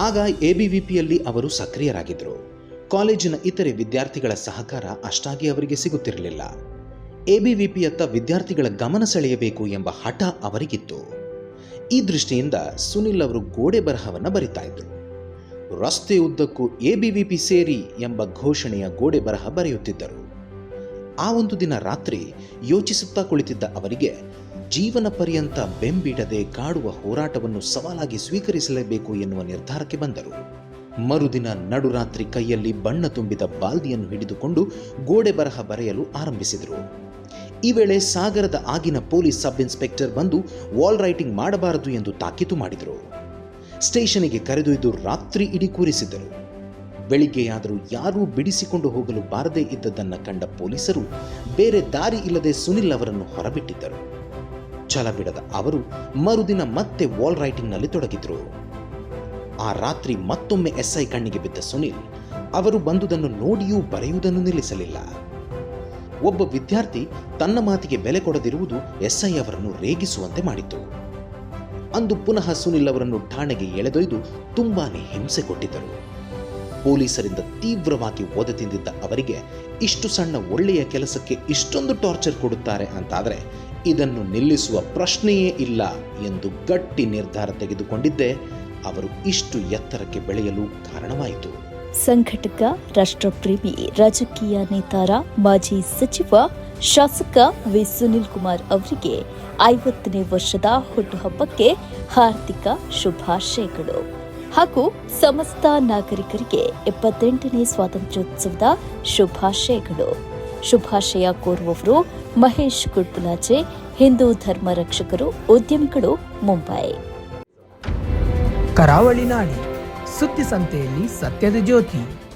ಆಗ A B ಅವರು ಸಕ್ರಿಯರಾಗಿದ್ದರು. ಕಾಲೇಜಿನ ಇತರೆ ವಿದ್ಯಾರ್ಥಿಗಳ ಸಹಕಾರ ಅಷ್ಟಾಗಿ ಅವರಿಗೆ ಸಿಗುತ್ತಿರಲಿಲ್ಲ. ಎ ಬಿ ವಿ ಪಿಯತ್ತ ವಿದ್ಯಾರ್ಥಿಗಳ ಗಮನ ಸೆಳೆಯಬೇಕು ಎಂಬ ಹಠ ಅವರಿಗಿತ್ತು. ಈ ದೃಷ್ಟಿಯಿಂದ ಸುನಿಲ್ ಅವರು ಗೋಡೆ ಬರಹವನ್ನು ಬರಿತಾ ಇದ್ರು ರಸ್ತೆ ಉದ್ದಕ್ಕೂ ಎಬಿವಿಪಿ ಸೇರಿ ಎಂಬ ಘೋಷಣೆಯ ಗೋಡೆ ಬರಹ ಬರೆಯುತ್ತಿದ್ದರು. ಆ ಒಂದು ದಿನ ರಾತ್ರಿ ಯೋಚಿಸುತ್ತಾ ಕುಳಿತಿದ್ದ ಅವರಿಗೆ ಜೀವನ ಪರ್ಯಂತ ಬೆಂಬಿಡದೆ ಕಾಡುವ ಹೋರಾಟವನ್ನು ಸವಾಲಾಗಿ ಸ್ವೀಕರಿಸಲೇಬೇಕು ಎನ್ನುವ ನಿರ್ಧಾರಕ್ಕೆ ಬಂದರು. ಮರುದಿನ ನಡುರಾತ್ರಿ ಕೈಯಲ್ಲಿ ಬಣ್ಣ ತುಂಬಿದ ಬಾಲ್ದಿಯನ್ನು ಹಿಡಿದುಕೊಂಡು ಗೋಡೆ ಬರಹ ಬರೆಯಲು ಆರಂಭಿಸಿದರು. ಈ ವೇಳೆ ಸಾಗರದ ಆಗಿನ ಪೊಲೀಸ್ ಸಬ್ ಇನ್ಸ್ಪೆಕ್ಟರ್ ಬಂದು ವಾಲ್ ರೈಟಿಂಗ್ ಮಾಡಬಾರದು ಎಂದು ತಾಕೀತು ಮಾಡಿದರು. ಸ್ಟೇಷನಿಗೆ ಕರೆದೊಯ್ದು ರಾತ್ರಿ ಇಡೀ ಕೂರಿಸಿದ್ದರು. ಬೆಳಿಗ್ಗೆಯಾದರೂ ಯಾರೂ ಬಿಡಿಸಿಕೊಂಡು ಹೋಗಲು ಬಾರದೇ ಇದ್ದದ್ದನ್ನು ಕಂಡ ಪೊಲೀಸರು ಬೇರೆ ದಾರಿ ಇಲ್ಲದೆ ಸುನಿಲ್ ಅವರನ್ನು ಹೊರಬಿಟ್ಟಿದ್ದರು. ಛಲ ಬಿಡದ ಅವರು ಮರುದಿನ ಮತ್ತೆ ವಾಲ್ ರೈಟಿಂಗ್ನಲ್ಲಿ ತೊಡಗಿದ್ರು. ಆ ರಾತ್ರಿ ಮತ್ತೊಮ್ಮೆ ಎಸ್ಐ ಕಣ್ಣಿಗೆ ಬಿದ್ದ ಸುನಿಲ್ ಅವರು ಬಂದುದನ್ನು ನೋಡಿಯೂ ಬರೆಯುವುದನ್ನು ನಿಲ್ಲಿಸಲಿಲ್ಲ. ಒಬ್ಬ ವಿದ್ಯಾರ್ಥಿ ತನ್ನ ಮಾತಿಗೆ ಬೆಲೆ ಕೊಡದಿರುವುದು ಎಸ್ಐ ಅವರನ್ನು ರೇಗಿಸುವಂತೆ ಮಾಡಿತು. ಅಂದು ಪುನಃ ಸುನಿಲ್ ಅವರನ್ನು ಠಾಣೆಗೆ ಎಳೆದೊಯ್ದು ತುಂಬಾನೇ ಹಿಂಸೆ ಕೊಟ್ಟಿದ್ದರು. ಪೊಲೀಸರಿಂದ ತೀವ್ರವಾಗಿ ಓದ ತಿಂದಿದ್ದ ಅವರಿಗೆ ಇಷ್ಟು ಸಣ್ಣ ಒಳ್ಳೆಯ ಕೆಲಸಕ್ಕೆ ಇಷ್ಟೊಂದು ಟಾರ್ಚರ್ ಕೊಡುತ್ತಾರೆ ಅಂತಾದರೆ ಇದನ್ನು ನಿಲ್ಲಿಸುವ ಪ್ರಶ್ನೆಯೇ ಇಲ್ಲ ಎಂದು ಗಟ್ಟಿ ನಿರ್ಧಾರ ತೆಗೆದುಕೊಂಡಿದ್ದೆ. ಅವರು ಇಷ್ಟು ಎತ್ತರಕ್ಕೆ ಬೆಳೆಯಲು ಕಾರಣವಾಯಿತು. ಸಂಘಟಕ, ರಾಷ್ಟ್ರಪ್ರೇಮಿ, ರಾಜಕೀಯ ನೇತಾರ, ಮಾಜಿ ಸಚಿವ, ಶಾಸಕ ವಿ. ಸುನಿಲ್ ಕುಮಾರ್ ಅವರಿಗೆ ಐವತ್ತನೇ ವರ್ಷದ ಹುಟ್ಟುಹಬ್ಬಕ್ಕೆ ಹಾರ್ದಿಕ ಶುಭಾಶಯಗಳು. ಹಾಗೂ ಸಮಸ್ತ ನಾಗರಿಕರಿಗೆ ಎಪ್ಪತ್ತೆಂಟನೇ ಸ್ವಾತಂತ್ರ್ಯೋತ್ಸವದ ಶುಭಾಶಯಗಳು. ಶುಭಾಶಯ ಕೋರುವವರು ಮಹೇಶ್ ಗುಡ್ಪುಲಾಚೆ ಹಿಂದೂ ಧರ್ಮ ರಕ್ಷಕರು, ಉದ್ಯಮಿಗಳು, ಮುಂಬೈ. ಕರಾವಳಿ ನಾಡಿ, ಸುದ್ದಿ ಸಂತೆಯಲ್ಲಿ ಸತ್ಯದ ಜ್ಯೋತಿ.